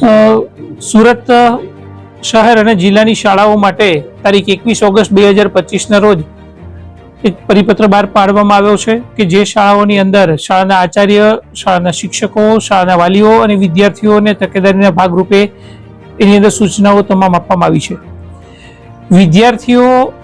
સુરત શહેર અને જિલ્લાની શાળાઓ માટે તારીખ એકવીસ ઓગસ્ટ બે હજાર પચીસના રોજ એક પરિપત્ર બહાર પાડવામાં આવ્યો છે કે જે શાળાઓની અંદર શાળાના આચાર્ય, શાળાના શિક્ષકો, શાળાના વાલીઓ અને વિદ્યાર્થીઓને તકેદારીના ભાગરૂપે એની અંદર સૂચનાઓ તમામ આપવામાં આવી છે. વિદ્યાર્થીઓની